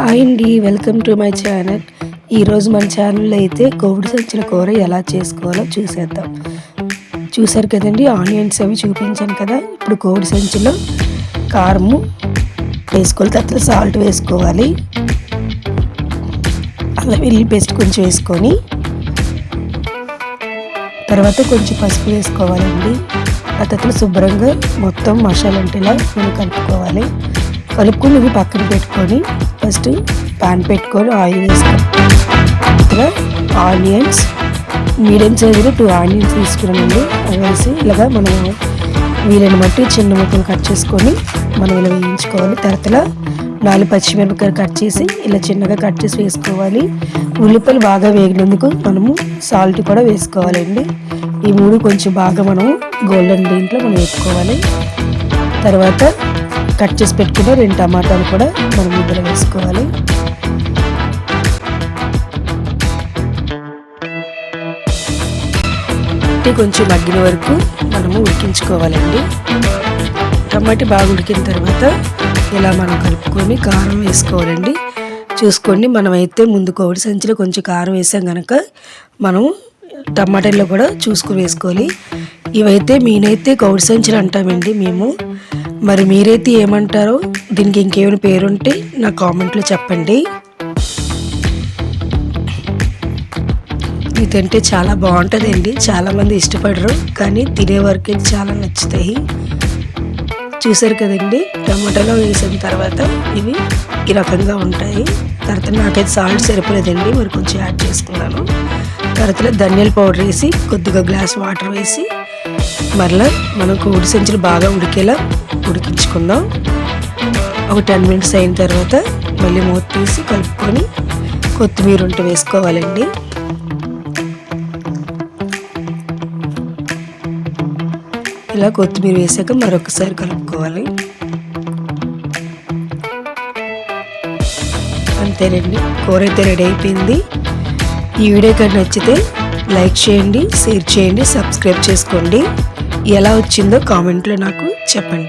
Hi అండి welcome to my channel ఈరోజు మన ఛానల్లో అయితే కోవిడ్ సంచిన కూర ఎలా చేసుకోవాలో చూసేద్దాం. చూసారు కదండి ఆనియన్స్ అవి చూపించాను కదా. ఇప్పుడు కోవిడ్ సంచిలో కారము వేసుకోవాలి తర్వాత సాల్ట్ వేసుకోవాలి. అలా వెల్లి పేస్ట్ కొంచెం వేసుకొని తర్వాత కొంచెం పసుపు వేసుకోవాలండి. ఆ తర్వాత శుభ్రంగా మొత్తం మసాలా ఉంటేలా మనం కలుపుకోవాలి. కలుపుకొని ఇవి పక్కన పెట్టుకొని ఫస్ట్ పాన్ పెట్టుకొని ఆయిల్ వేసుకొని తర్వాత ఆనియన్స్ మీడియం సైజులో టూ ఆనియన్స్ తీసుకున్నామండి. అవి వేసి ఇలాగా మనం వీలైన బట్టి చిన్న ముక్కలు కట్ చేసుకొని మనం ఇలా వేయించుకోవాలి. తర్వాత నాలుగు పచ్చిమిరపకాయలు కట్ చేసి ఇలా చిన్నగా కట్ చేసి వేసుకోవాలి. ఉల్లిపాయలు బాగా వేగినందుకు మనము సాల్ట్ కూడా వేసుకోవాలండి. ఈ మూడు కొంచెం బాగా మనము గోల్డెన్ దీంట్లో మనం వేసుకోవాలి తర్వాత కట్ చేసి పెట్టుకున్న రెండు టమాటాలు కూడా మనం ఇందులో వేసుకోవాలి. కొంచెం మగ్గిన వరకు మనము ఉడికించుకోవాలండి. టమాటా బాగా ఉడికిన తర్వాత ఇలా మనం కలుపుకొని కారం వేసుకోవాలండి. చూసుకోండి మనమైతే ముందు కోడి సంచిలో కొంచెం కారం వేసాం కనుక మనం టమాటాలో కూడా చూసుకుని వేసుకోవాలి. ఇవైతే మీనైతే కోడి సంచులు అంటామండి మేము. మరి మీరైతే ఏమంటారో? దీనికి ఇంకేమైనా పేరుంటే నా కామెంట్లో చెప్పండి. ఇది తింటే చాలా బాగుంటుందండి. చాలామంది ఇష్టపడరు కానీ తినే వరకు చాలా నచ్చుతాయి. చూసారు కదండి? టమాటాలో వేసిన తర్వాత ఇవి ఈ రకంగా ఉంటాయి. తర్వాత నాకైతే సాల్ట్ సరిపోలేదండి మరి కొంచెం యాడ్ చేసుకున్నాను. తర్వాత ధనియాల పౌడర్ వేసి కొద్దిగా గ్లాస్ వాటర్ వేసి మరలా మనం కోడి సంచులు బాగా ఉడికేలా ఉడికించుకుందాం. ఒక టెన్ మినిట్స్ అయిన తర్వాత మళ్ళీ మూత తీసి కలుపుకొని కొత్తిమీర ఉంటే వేసుకోవాలండి. ఇలా కొత్తిమీర వేసాక మరొకసారి కలుపుకోవాలి. అంతేనండి. కూర అయితే రెడీ అయిపోయింది. ఈ వీడియో కానీ నచ్చితే లైక్ చేయండి షేర్ చేయండి సబ్స్క్రైబ్ చేసుకోండి. ఎలా వచ్చిందో కామెంట్లో నాకు చెప్పండి.